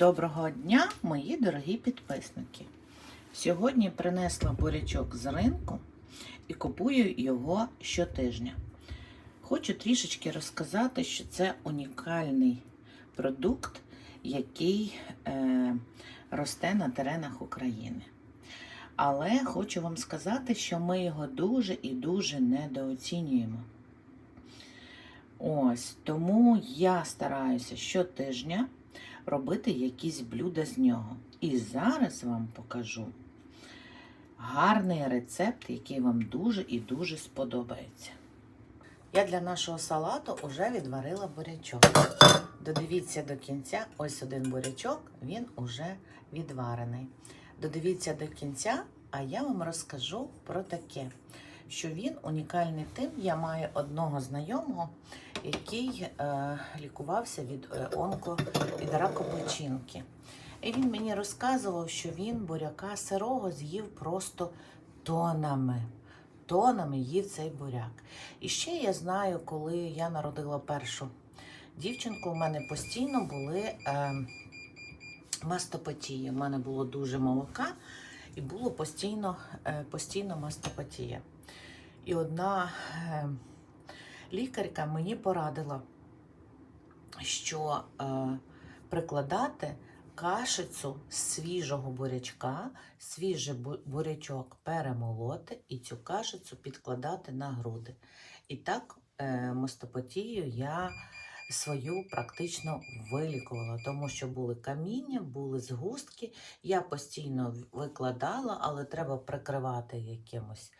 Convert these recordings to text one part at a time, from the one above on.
Доброго дня, мої дорогі підписники. Сьогодні принесла бурячок з ринку і купую його щотижня. Хочу трішечки розказати, що це унікальний продукт, який е, росте на теренах України. Але хочу вам сказати, що ми його дуже і дуже недооцінюємо. Ось тому я стараюся щотижня робити якісь блюда з нього. І зараз вам покажу гарний рецепт, який вам дуже і дуже сподобається. Я для нашого салату вже відварила бурячок. Додивіться до кінця, ось один бурячок, він уже відварений. Додивіться до кінця, а я вам розкажу про таке, що він унікальний тим. Я маю одного знайомого, який е, лікувався від е, онко від раку печінки. І він мені розказував, що він буряка сирого з'їв просто тонами. Тонами їв цей буряк. І ще я знаю, коли я народила першу дівчинку, у мене постійно були е, мастопатії. У мене було дуже молока і було постійно, е, постійно мастопатія. І одна е, лікарка мені порадила, що е, прикладати кашицю з свіжого бурячка, свіжий бурячок перемолоти і цю кашицю підкладати на груди. І так е, мастопатію я свою практично вилікувала, тому що були каміння, були згустки. Я постійно викладала, але треба прикривати якимось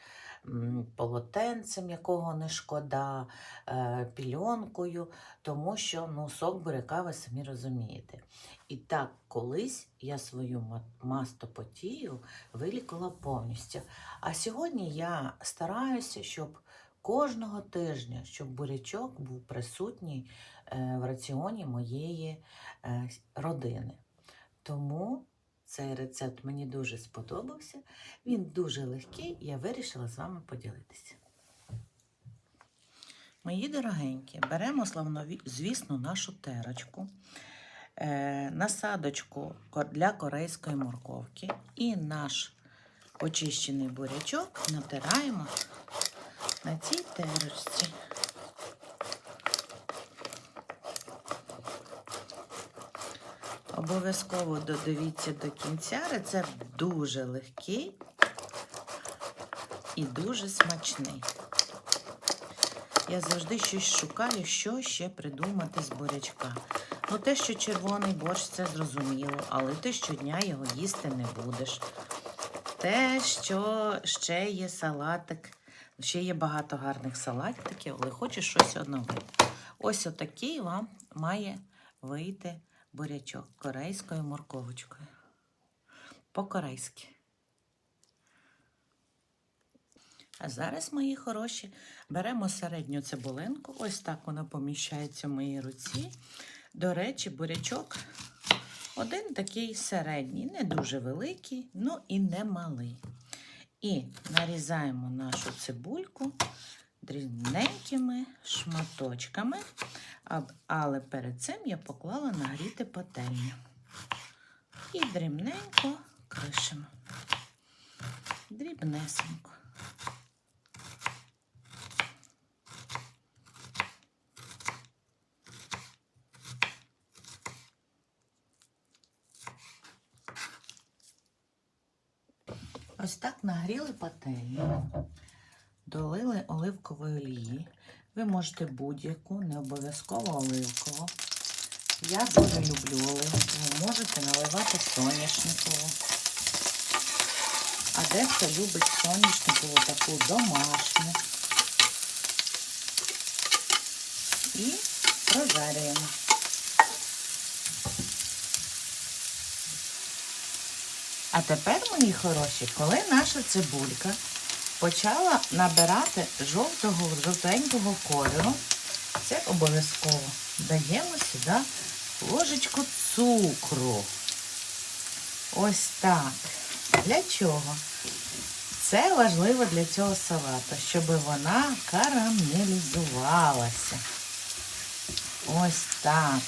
полотенцем, якого не шкода, е, пільонкою, тому що ну, сок буряка, ви самі розумієте. І так, колись я свою ма- мастопатію вилікувала повністю. А сьогодні я стараюся, щоб кожного тижня, щоб бурячок був присутній е, в раціоні моєї е, родини. Тому цей рецепт мені дуже сподобався. Він дуже легкий, я вирішила з вами поділитися. Мої дорогенькі, беремо звісно, нашу терочку, е, насадочку для корейської морковки і наш очищений бурячок натираємо на цій терочці. Обов'язково додивіться до кінця. Рецепт дуже легкий і дуже смачний. Я завжди щось шукаю, що ще придумати з бурячка. Ну, те, що червоний борщ, це зрозуміло, але ти щодня його їсти не будеш. Те, що ще є салатик, ще є багато гарних салатиків, але хочу щось оновити. Ось отакий вам має вийти бурячок корейською морковочкою. По-корейськи. А зараз, мої хороші, беремо середню цибулинку. Ось так вона поміщається в моїй руці. До речі, бурячок один такий середній, не дуже великий, ну і не малий. І нарізаємо нашу цибульку дрібненькими шматочками. Але перед цим я поклала нагріти пательню. І дрібненько кришимо. Дрібнесенько. Ось так нагріли пательню, долили оливкової олії. Ви можете будь-яку, не обов'язково оливкову. Я дуже люблю оливкову. Можете наливати соняшникову. А дехто любить соняшникову таку домашню. І прожарюємо. А тепер, мої хороші, коли наша цибулька почала набирати жовтого, жовтенького кольору. Це обов'язково даємо сюди ложечку цукру. Ось так. Для чого? Це важливо для цього салата, щоб вона карамелізувалася. Ось так.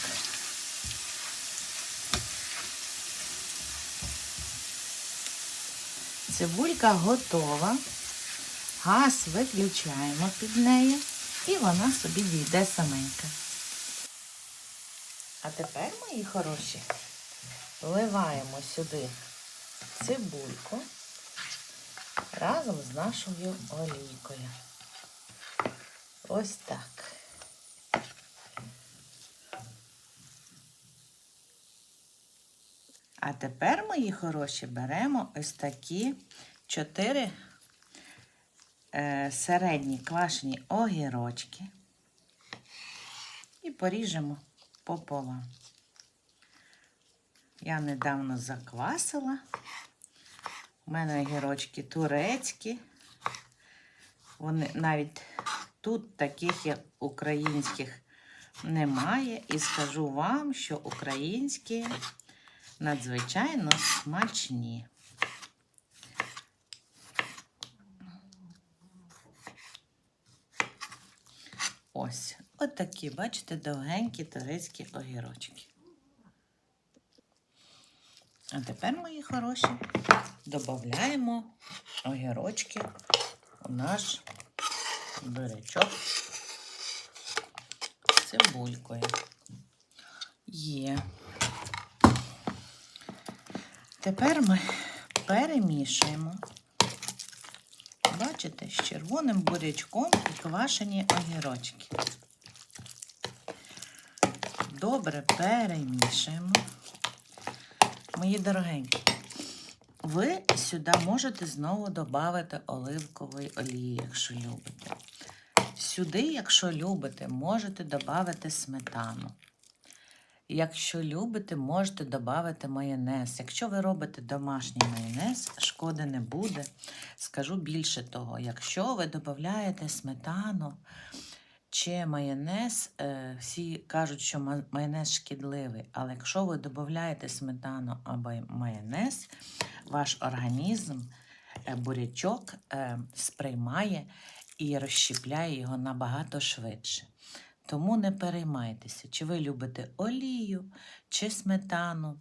Цибулька готова. Газ виключаємо під нею і вона собі дійде саменька. А тепер, мої хороші, вливаємо сюди цибульку разом з нашою олійкою. Ось так. А тепер, мої хороші, беремо ось такі чотири середні квашені огірочки і поріжемо пополам. Я недавно заквасила. У мене огірочки турецькі. Вони навіть тут таких, як українських, немає. І скажу вам, що українські надзвичайно смачні. Ось, от такі, бачите, довгенькі турецькі огірочки. А тепер, мої хороші, додаємо огірочки у наш бурячок з цибулькою. Є. Тепер ми перемішуємо. Бачите, з червоним бурячком і квашені огірочки. Добре перемішуємо. Мої дорогенькі, ви сюди можете знову додати оливкової олії, якщо любите. Сюди, якщо любите, можете додати сметану. Якщо любите, можете додати майонез. Якщо ви робите домашній майонез, шкоди не буде. Скажу більше того, якщо ви додаєте сметану чи майонез, е, всі кажуть, що майонез шкідливий, але якщо ви додаєте сметану або майонез, ваш організм, е, бурячок е, сприймає і розщіпляє його набагато швидше. Тому не переймайтеся, чи ви любите олію, чи сметану,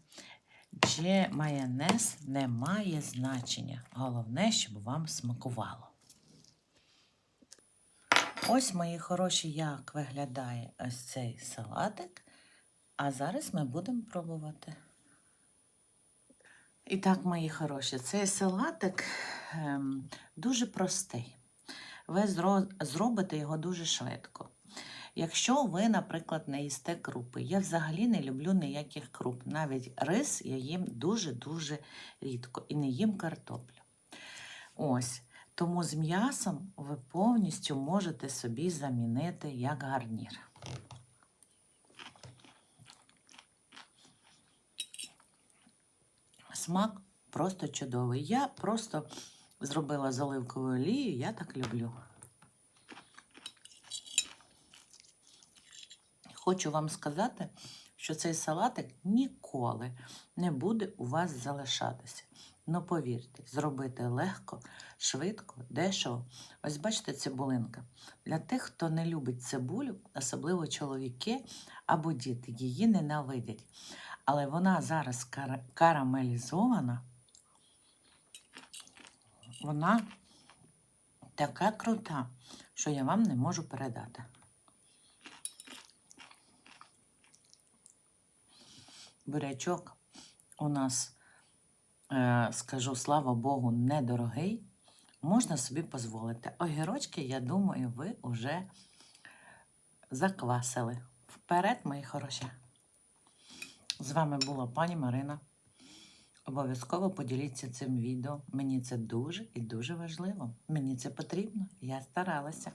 чи майонез не має значення. Головне, щоб вам смакувало. Ось, мої хороші, як виглядає ось цей салатик. А зараз ми будемо пробувати. І так, мої хороші, цей салатик ем, дуже простий. Ви зро- зробите його дуже швидко. Якщо ви, наприклад, не їсте крупи, я взагалі не люблю ніяких круп. Навіть рис я їм дуже-дуже рідко і не їм картоплю. Ось. Тому з м'ясом ви повністю можете собі замінити як гарнір. Смак просто чудовий. Я просто зробила з оливковою олією, я так люблю. Хочу вам сказати, що цей салатик ніколи не буде у вас залишатися. Ну, повірте, зробити легко, швидко, дешево. Ось бачите цибулинка. Для тих, хто не любить цибулю, особливо чоловіки або діти, її ненавидять. Але вона зараз кара- карамелізована. Вона така крута, що я вам не можу передати. Бурячок у нас, е, скажу, слава Богу, недорогий. Можна собі дозволити. Огірочки, я думаю, ви вже заквасили. Вперед, мої хороші. З вами була пані Марина. Обов'язково поділіться цим відео. Мені це дуже і дуже важливо. Мені це потрібно. Я старалася.